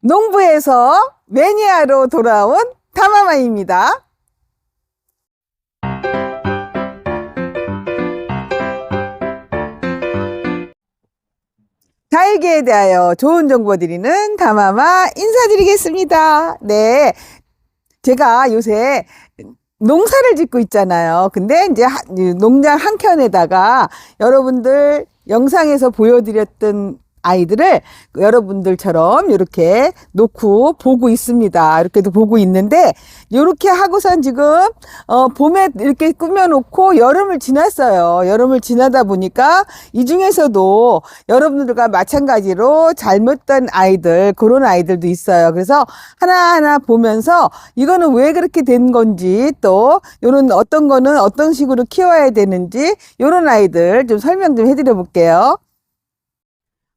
농부에서 매니아로 돌아온 타마마입니다. 달기에 대하여 좋은 정보 드리는 다마마 인사드리겠습니다. 네. 제가 요새 농사를 짓고 있잖아요. 근데 이제 농장 한 켠에다가 여러분들 영상에서 보여드렸던 아이들을 여러분들처럼 이렇게 놓고 보고 있습니다. 이렇게도 보고 있는데 이렇게 하고선 지금 어 봄에 이렇게 꾸며놓고 여름을 지났어요. 여름을 지나다 보니까 이 중에서도 여러분들과 마찬가지로 잘못된 아이들 그런 아이들도 있어요. 그래서 하나하나 보면서 이거는 왜 그렇게 된 건지 또 요런 어떤 거는 어떤 식으로 키워야 되는지 요런 아이들 좀 설명 좀 해드려 볼게요.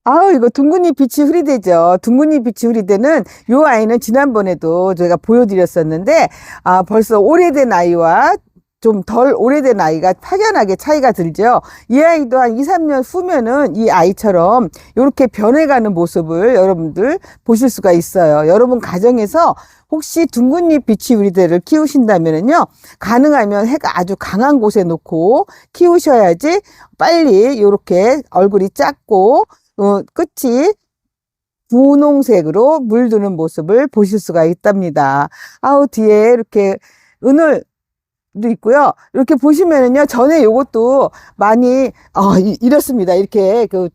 아우 이거 둥근잎 빛이 흐리대죠. 둥근잎 빛이 흐리대는 요 아이는 지난번에도 저희가 보여드렸었는데 아 벌써 오래된 아이와 좀 덜 오래된 아이가 확연하게 차이가 들죠. 이 아이도 한 2, 3년 후면은 이 아이처럼 이렇게 변해가는 모습을 여러분들 보실 수가 있어요. 여러분 가정에서 혹시 둥근잎 빛이 우리들을 키우신다면은요, 가능하면 해가 아주 강한 곳에 놓고 키우셔야지 빨리 이렇게 얼굴이 작고 어, 끝이 분홍색으로 물드는 모습을 보실 수가 있답니다. 아우 뒤에 이렇게 은을 도 있고요. 이렇게 보시면은요, 전에 요것도 많이, 어, 이- 이렇습니다. 이렇게 그,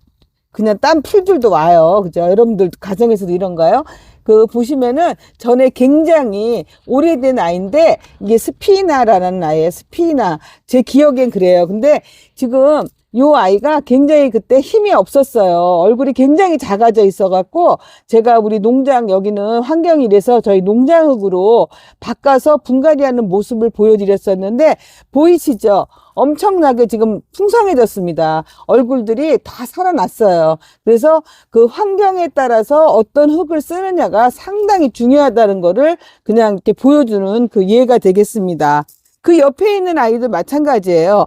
그냥 땀 풀들도 와요. 그죠? 여러분들 가정에서도 이런가요? 그, 보시면은 전에 굉장히 오래된 아이인데, 이게 스피나라는 아이예요. 스피나. 제 기억엔 그래요. 근데 지금 요 아이가 굉장히 그때 힘이 없었어요. 얼굴이 굉장히 작아져 있어갖고, 제가 우리 농장, 여기는 환경이 이래서 저희 농장흙으로 바꿔서 분갈이하는 모습을 보여드렸었는데 보이시죠? 엄청나게 지금 풍성해졌습니다. 얼굴들이 다 살아났어요. 그래서 그 환경에 따라서 어떤 흙을 쓰느냐가 상당히 중요하다는 거를 그냥 이렇게 보여주는 그 예가 되겠습니다. 그 옆에 있는 아이도 마찬가지예요.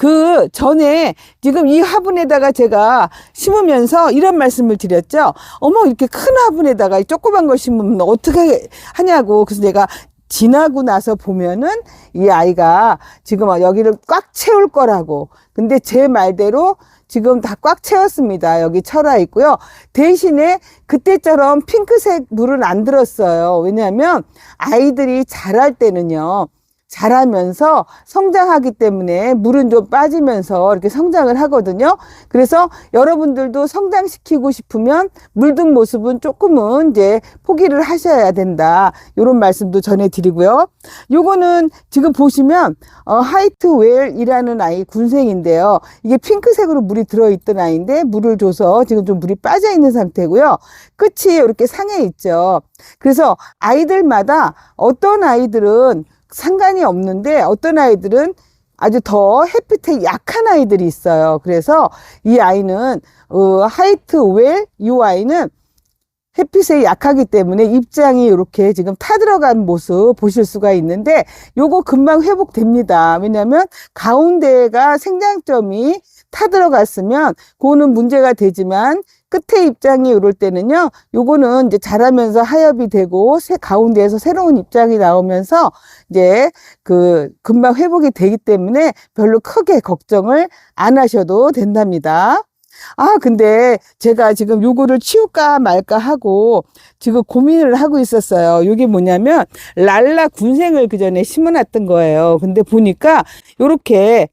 그 전에 지금 이 화분에다가 제가 심으면서 이런 말씀을 드렸죠. 어머, 이렇게 큰 화분에다가 이 조그만 걸 심으면 어떻게 하냐고. 그래서 내가 지나고 나서 보면은 이 아이가 지금 여기를 꽉 채울 거라고. 근데 제 말대로 지금 다 꽉 채웠습니다. 여기 철화 있고요. 대신에 그때처럼 핑크색 물은 안 들었어요. 왜냐하면 아이들이 자랄 때는요. 자라면서 성장하기 때문에 물은 좀 빠지면서 이렇게 성장을 하거든요. 그래서 여러분들도 성장시키고 싶으면 물든 모습은 조금은 이제 포기를 하셔야 된다. 이런 말씀도 전해드리고요. 요거는 지금 보시면 어, 하이트 웰이라는 아이 군생인데요. 이게 핑크색으로 물이 들어있던 아이인데 물을 줘서 지금 좀 물이 빠져 있는 상태고요. 끝이 이렇게 상해 있죠. 그래서 아이들마다 어떤 아이들은 상관이 없는데 어떤 아이들은 아주 더 햇빛에 약한 아이들이 있어요. 그래서 이 아이는 어, 하이트 웰, 이 아이는 햇빛에 약하기 때문에 입장이 이렇게 지금 타들어간 모습 보실 수가 있는데 요거 금방 회복됩니다. 왜냐하면 가운데가 생장점이 타들어갔으면 그거는 문제가 되지만 끝에 입장이 이럴 때는요, 요거는 이제 자라면서 하엽이 되고, 새 가운데에서 새로운 입장이 나오면서 이제 그 금방 회복이 되기 때문에 별로 크게 걱정을 안 하셔도 된답니다. 아, 근데 제가 지금 요거를 치울까 말까 하고 지금 고민을 하고 있었어요. 요게 뭐냐면 랄라 군생을 그 전에 심어놨던 거예요. 근데 보니까 요렇게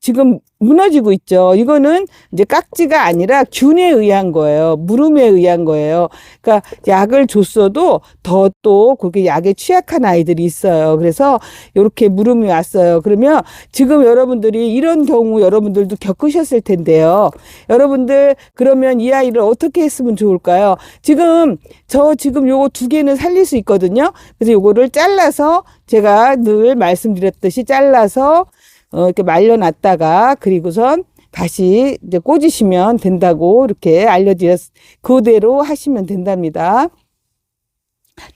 지금 무너지고 있죠. 이거는 이제 깍지가 아니라 균에 의한 거예요. 무름에 의한 거예요. 그러니까 약을 줬어도 더 또 그게 약에 취약한 아이들이 있어요. 그래서 이렇게 무름이 왔어요. 그러면 지금 여러분들이 이런 경우 여러분들도 겪으셨을 텐데요. 여러분들 그러면 이 아이를 어떻게 했으면 좋을까요? 지금 저 지금 요거 두 개는 살릴 수 있거든요. 그래서 요거를 잘라서 제가 늘 말씀드렸듯이 잘라서 어, 이렇게 말려놨다가 그리고선 다시 이제 꽂으시면 된다고 이렇게 알려드렸, 그대로 하시면 된답니다.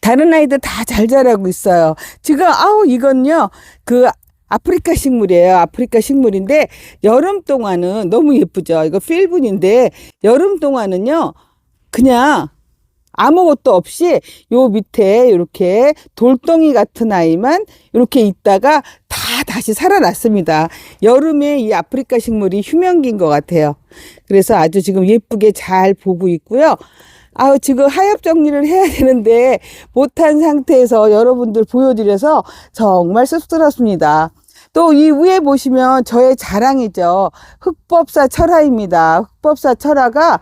다른 아이들 다 잘 자라고 있어요. 지금, 아우, 이건요, 그, 아프리카 식물이에요. 아프리카 식물인데, 여름 동안은 너무 예쁘죠. 이거 필분인데, 여름 동안은요, 그냥 아무것도 없이 요 밑에 이렇게 돌덩이 같은 아이만 이렇게 있다가 다 다시 살아났습니다. 여름에 이 아프리카 식물이 휴명기인 것 같아요. 그래서 아주 지금 예쁘게 잘 보고 있고요. 아, 지금 하엽 정리를 해야 되는데 못한 상태에서 여러분들 보여드려서 정말 씁쓸했습니다. 또 이 위에 보시면 저의 자랑이죠. 흑법사 철화입니다. 흑법사 철화가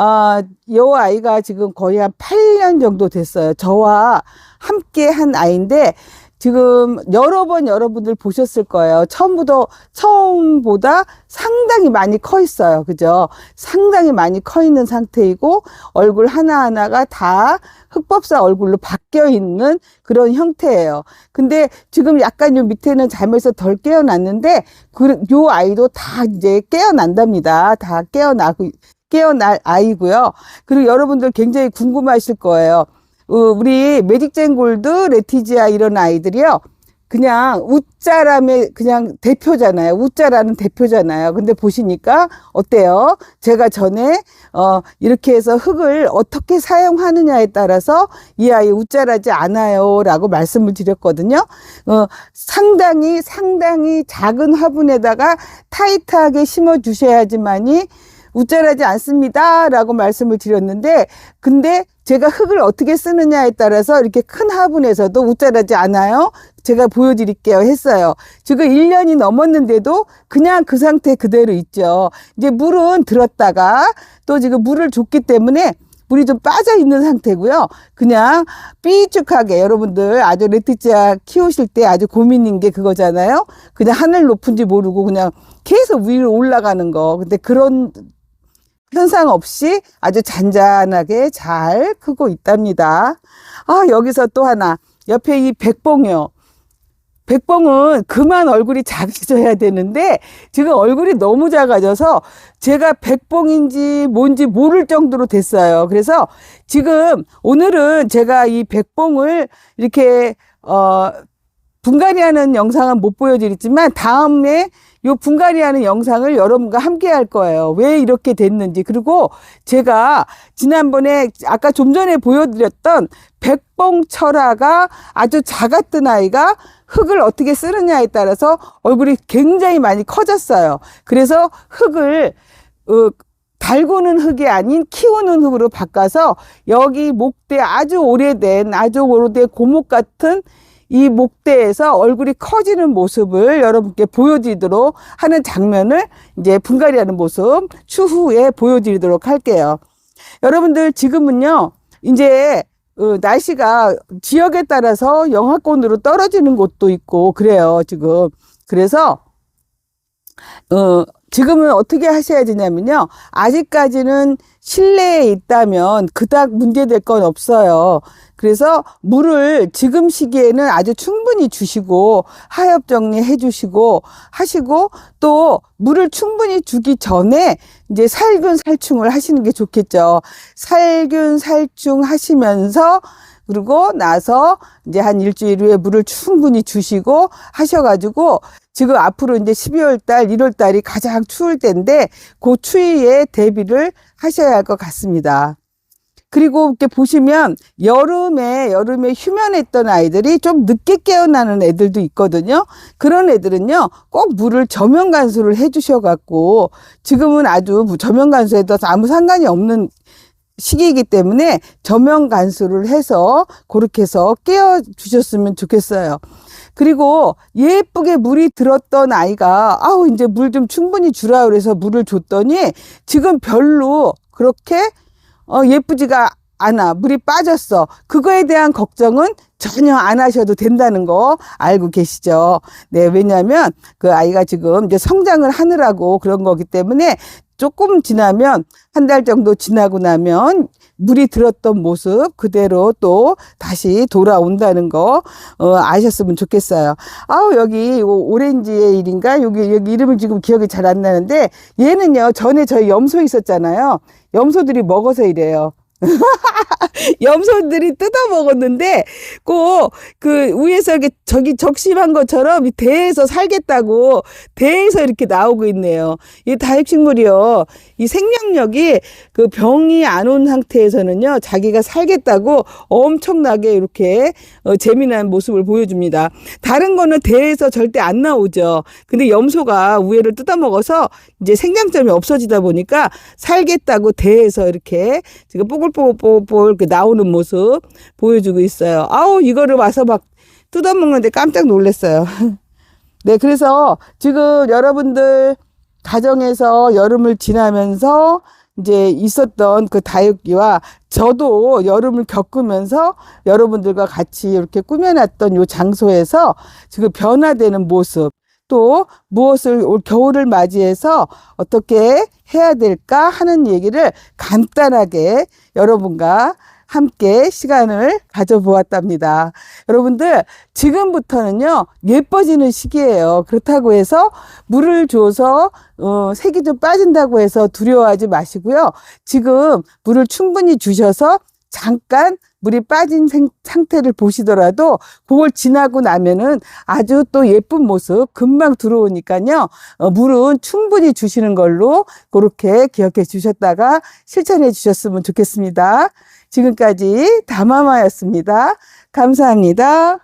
아, 요 아이가 지금 거의 한 8년 정도 됐어요. 저와 함께 한 아이인데, 지금 여러 번 여러분들 보셨을 거예요. 처음부터, 처음보다 상당히 많이 커 있어요. 그죠? 상당히 많이 커 있는 상태이고, 얼굴 하나하나가 다 흑법사 얼굴로 바뀌어 있는 그런 형태예요. 근데 지금 약간 요 밑에는 잘못해서 덜 깨어났는데, 그, 요 아이도 다 이제 깨어난답니다. 다 깨어나고, 깨어날 아이고요. 그리고 여러분들 굉장히 궁금하실 거예요. 어, 우리 매직젠 골드, 레티지아 이런 아이들이요. 그냥 우짜람의 그냥 대표잖아요. 우짜라는 대표잖아요. 근데 보시니까 어때요? 제가 전에 어 이렇게 해서 흙을 어떻게 사용하느냐에 따라서 이 아이 우짜라지 않아요라고 말씀을 드렸거든요. 어 상당히 상당히 작은 화분에다가 타이트하게 심어 주셔야지만이 우짜라지 않습니다 라고 말씀을 드렸는데 근데 제가 흙을 어떻게 쓰느냐에 따라서 이렇게 큰 화분에서도 우짜라지 않아요. 제가 보여드릴게요 했어요. 지금 1년이 넘었는데도 그냥 그 상태 그대로 있죠. 이제 물은 들었다가 또 지금 물을 줬기 때문에 물이 좀 빠져 있는 상태고요. 그냥 삐죽하게 여러분들 아주 레티지아 키우실 때 아주 고민인 게 그거잖아요. 그냥 하늘 높은지 모르고 그냥 계속 위로 올라가는 거. 근데 그런 현상 없이 아주 잔잔하게 잘 크고 있답니다. 아, 여기서 또 하나. 옆에 이 백봉이요. 백봉은 그만 얼굴이 작아져야 되는데 지금 얼굴이 너무 작아져서 제가 백봉인지 뭔지 모를 정도로 됐어요. 그래서 지금 오늘은 제가 이 백봉을 이렇게 어 분갈이 하는 영상은 못 보여드리지만 다음에 요 분갈이하는 영상을 여러분과 함께 할 거예요. 왜 이렇게 됐는지. 그리고 제가 지난번에 아까 좀 전에 보여드렸던 백봉 철화가 아주 작았던 아이가 흙을 어떻게 쓰느냐에 따라서 얼굴이 굉장히 많이 커졌어요. 그래서 흙을 어, 달구는 흙이 아닌 키우는 흙으로 바꿔서 여기 목대 아주 오래된 아주 오래된 고목 같은 이 목대에서 얼굴이 커지는 모습을 여러분께 보여드리도록 하는 장면을 이제 분갈이하는 모습 추후에 보여드리도록 할게요. 여러분들 지금은요, 이제 어, 날씨가 지역에 따라서 영하권으로 떨어지는 곳도 있고 그래요, 지금. 그래서 어, 지금은 어떻게 하셔야 되냐면요. 아직까지는 실내에 있다면 그닥 문제될 건 없어요. 그래서 물을 지금 시기에는 아주 충분히 주시고 하엽 정리해 주시고 하시고 또 물을 충분히 주기 전에 이제 살균 살충을 하시는 게 좋겠죠. 살균 살충 하시면서 그리고 나서 이제 한 일주일 후에 물을 충분히 주시고 하셔가지고 지금 앞으로 이제 12월 달, 1월 달이 가장 추울 때인데 그 추위에 대비를 하셔야 할 것 같습니다. 그리고 이렇게 보시면 여름에 여름에 휴면했던 아이들이 좀 늦게 깨어나는 애들도 있거든요. 그런 애들은요 꼭 물을 저면 간수를 해주셔 갖고 지금은 아주 저면 간수에 도 아무 상관이 없는 시기이기 때문에 저면 간수를 해서 그렇게 해서 깨워 주셨으면 좋겠어요. 그리고 예쁘게 물이 들었던 아이가 아우 이제 물 좀 충분히 주라 그래서 물을 줬더니 지금 별로 그렇게 어 예쁘지가 않아. 물이 빠졌어. 그거에 대한 걱정은 전혀 안 하셔도 된다는 거 알고 계시죠? 네 왜냐하면 그 아이가 지금 이제 성장을 하느라고 그런 거기 때문에 조금 지나면 한 달 정도 지나고 나면 물이 들었던 모습 그대로 또 다시 돌아온다는 거 어, 아셨으면 좋겠어요. 아우 여기 오렌지의 일인가 여기 여기 이름을 지금 기억이 잘 안 나는데 얘는요 전에 저희 염소 있었잖아요. 염소들이 먹어서 이래요. 염소들이 뜯어 먹었는데 꼭 그 위에서 이렇게 저기 적심한 것처럼 이 대에서 살겠다고 대에서 이렇게 나오고 있네요. 이 다육식물이요. 이 생명력이 그 병이 안 온 상태에서는요. 자기가 살겠다고 엄청나게 이렇게 어, 재미난 모습을 보여줍니다. 다른 거는 대에서 절대 안 나오죠. 근데 염소가 우에를 뜯어 먹어서 이제 생장점이 없어지다 보니까 살겠다고 대에서 이렇게 지금 뽀글뽀글뽀글 그 나오는 모습 보여주고 있어요. 아우 이거를 와서 막 뜯어 먹는데 깜짝 놀랐어요. 네, 그래서 지금 여러분들 가정에서 여름을 지나면서 이제 있었던 그 다육기와 저도 여름을 겪으면서 여러분들과 같이 이렇게 꾸며놨던 요 장소에서 지금 변화되는 모습 또 무엇을 올 겨울을 맞이해서 어떻게 해야 될까 하는 얘기를 간단하게 여러분과 함께 시간을 가져보았답니다. 여러분들, 지금부터는요, 예뻐지는 시기예요. 그렇다고 해서 물을 줘서, 어, 색이 좀 빠진다고 해서 두려워하지 마시고요. 지금 물을 충분히 주셔서 잠깐 물이 빠진 생- 상태를 보시더라도 그걸 지나고 나면은 아주 또 예쁜 모습 금방 들어오니까요. 어, 물은 충분히 주시는 걸로 그렇게 기억해 주셨다가 실천해 주셨으면 좋겠습니다. 지금까지 다마마였습니다. 감사합니다.